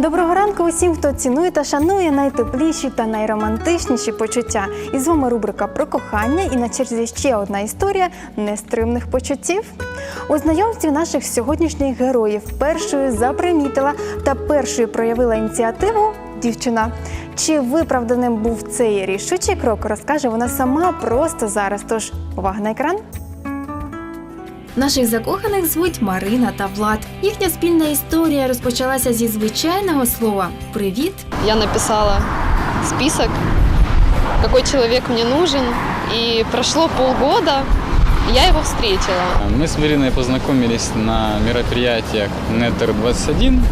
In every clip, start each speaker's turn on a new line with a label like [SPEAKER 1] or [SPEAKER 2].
[SPEAKER 1] Доброго ранку усім, хто цінує та шанує найтепліші та найромантичніші почуття. І з вами рубрика про кохання і на черзі ще одна історія нестримних почуттів. У знайомстві наших сьогоднішніх героїв першою запримітила та першою проявила ініціативу дівчина. Чи виправданим був цей рішучий крок, розкаже вона сама просто зараз. Тож увага на екран. Наших закоханих звуть Марина та Влад. Їхня спільна історія розпочалася зі звичайного слова Привіт.
[SPEAKER 2] Я написала список, какой человек мне нужен, и прошло полгода, и я его встретила.
[SPEAKER 3] Мы с Мариной познакомились на мероприятиях Netter 21.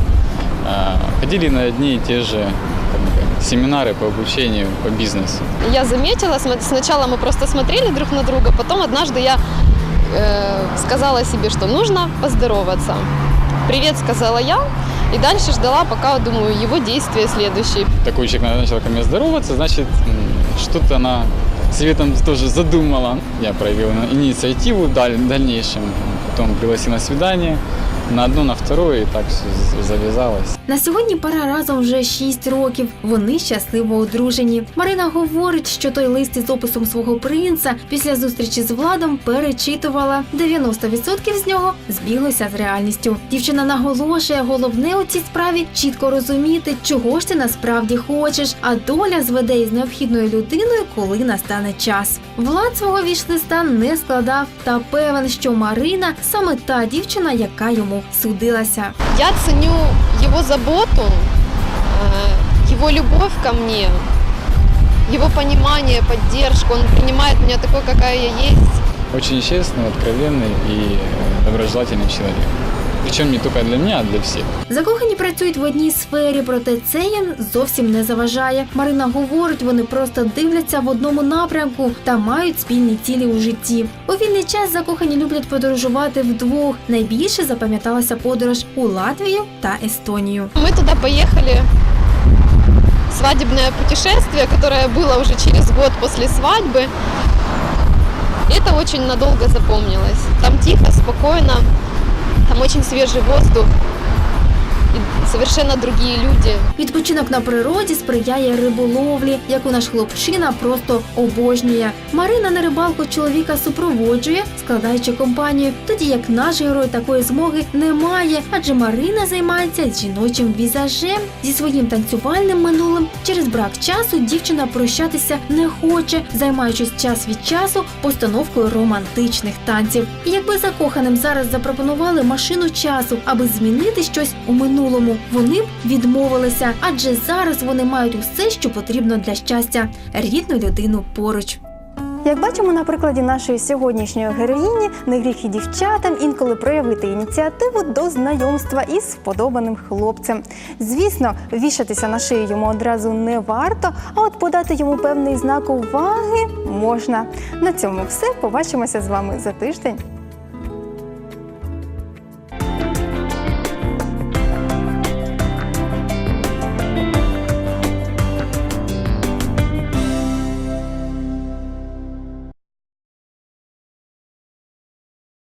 [SPEAKER 3] а, Ходили на одни и те же как бы, семинары по обучению по бизнесу.
[SPEAKER 2] Я заметила, см- сначала мы просто смотрели друг на друга, потом однажды я э, сказала себе, что нужно поздороваться. Привет, сказала я, и дальше ждала, пока, думаю, его действия следующие.
[SPEAKER 3] Такой человек начал ко мне здороваться, значит, что-то она себе там тоже задумала. Я проявил инициативу в дальнейшем. Потом пригласил на свидание, на одно, на второе, и так завязалось.
[SPEAKER 1] На сьогодні пара разом вже 6 років. Вони щасливо одружені. Марина говорить, що той лист із описом свого принца після зустрічі з владом перечитувала. 90% з нього збіглося з реальністю. Дівчина наголошує, головне у цій справі чітко розуміти, чого ж ти насправді хочеш, а доля зведе із необхідною людиною, коли настане час. Влад свого вішлиста не складав та певен, що Марина саме та дівчина, яка йому судилася.
[SPEAKER 2] Я ценю его заботу, э, его любовь ко мне, его понимание, поддержку. Он принимает меня такой, какая я есть.
[SPEAKER 3] Очень честный, откровенный и э, доброжелательный человек. Причем не только для меня, а для всех.
[SPEAKER 1] Закохані працюють в одній сфері, проте це їм зовсім не заважає. Марина говорить, вони просто дивляться в одному напрямку та мають спільні цілі у житті. У вільний час закохані люблять подорожувати вдвох. Найбільше запам'яталася подорож у Латвію та Естонію.
[SPEAKER 2] Мы туда поехали. Свадебное путешествие, которое было уже через год после свадьбы. Это очень надолго запомнилось. Там тихо, спокойно, там очень свежий воздух и совершенно другие люди.
[SPEAKER 1] Відпочинок на природі сприяє риболовлі, яку наш хлопчина просто обожнює. Марина на рибалку чоловіка супроводжує, складаючи компанію, тоді як наш герой такої змоги не має, адже Марина займається жіночим візажем зі своїм танцювальним минулим. Через брак часу дівчина прощатися не хоче, займаючись час від часу постановкою романтичних танців. І якби закоханим зараз запропонували машину часу, аби змінити щось у минулому, вони б відмовилися, адже зараз вони мають усе, що потрібно для щастя рідну людину поруч. Як бачимо на прикладі нашої сьогоднішньої героїні, не гріх і дівчатам інколи проявити ініціативу до знайомства із вподобаним хлопцем. Звісно, вішатися на шию йому одразу не варто, а от подати йому певний знак уваги можна. На цьому все. Побачимося з вами за тиждень.